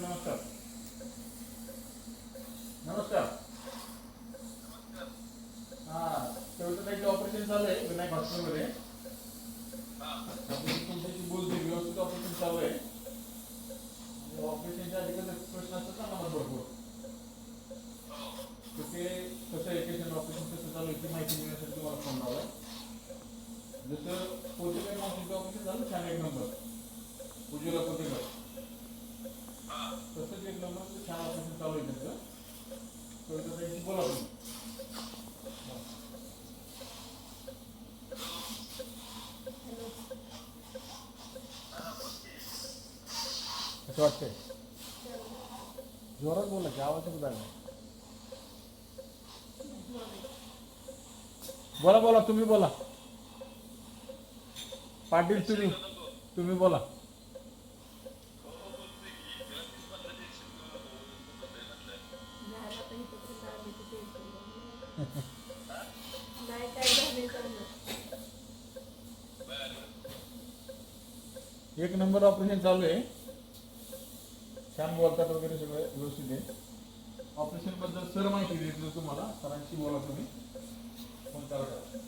नमस्कार. नमस्कार. हा तेवढं काही ऑपरेशन झालंय विनायक हॉस्पिटलमध्ये तुमच्याशी बोलते व्यवस्थित ऑपरेशन चालू आहे. ऑपरेशनच्या आधी प्रश्न असतात ना मला भरपूर. ते कसं एकेशन ऑपरेशन कसं चालू आहे माहिती मिळण्यासाठी तुम्हाला फोन लावला जसं पोलीस ऑपरेशन झालं छान एक नंबर पूजेला पोलीस कसं वाटतंय. जोरात बोला की आवाज कुठं बोला बोला तुम्ही बोला. पाटील तुम्ही तुम्ही बोला. एक नंबर ऑपरेशन चालू आहे. छान बोलतात वगैरे सगळं व्यवस्थित आहे. ऑपरेशनबद्दल सर माहिती देतील तुम्हाला सरांशी बोला तुम्ही. फोन चालू करा.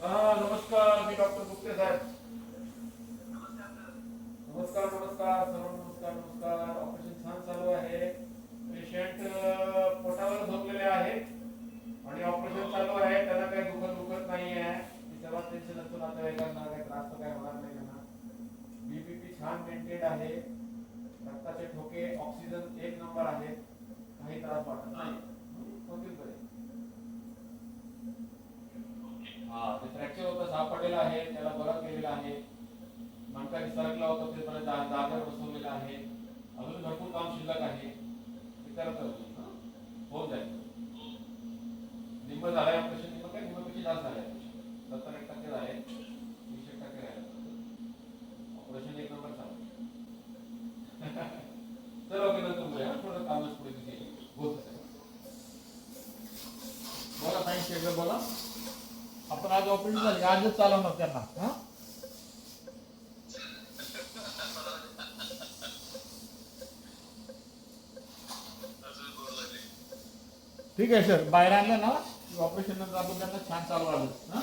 हा नमस्कार मी डॉक्टर गुप्ते साहेब. नमस्कार नमस्कार सर्व नमस्कार नमस्कार ऑपरेशन छान चालू आहे पेशंट पोटावर झोपलेले आहेत आणि ऑपरेशन चालू आहे त्याला काही दुखत दुखत नाही आहे सर्वात टेन्शन असतो नातेवाईकांना काही त्रास तर काय होणार नाही त्यांना. बीपीपी छान मेंटेन आहे. रक्ताचे ठोके ऑक्सिजन एक नंबर आहे. काही त्रास वाटत नाही. होतील बरे. हा ते फ्रॅक्चर होतं सापडलेलं आहे. त्याला बरं केलेलं आहे. मणका सरकला होता ते जा- जागेवर बसवलेलं आहे. अजून भरपूर काम शिल्लक आहे. ते करत. हा? होऊन जाईल. निम्म झालाय ऑपरेशन निम्म काय निम्मपेक्षा जास्त झालंय सत्तर एक टक्के झाले वीस एक टक्के राहिले ऑपरेशन एक नंबर चालू चल ओके नंतर बोलूया हा. थोडं कामच पुढे तिथे होत असेल माहिती आहे बोला. आपण आज ऑपरेशन झाली. आजच चालवणार त्यांना. हा? ठीक आहे सर बाहेर आणलं ना ऑपरेशन नंतर आपण त्यांना छान चालू आलं हा?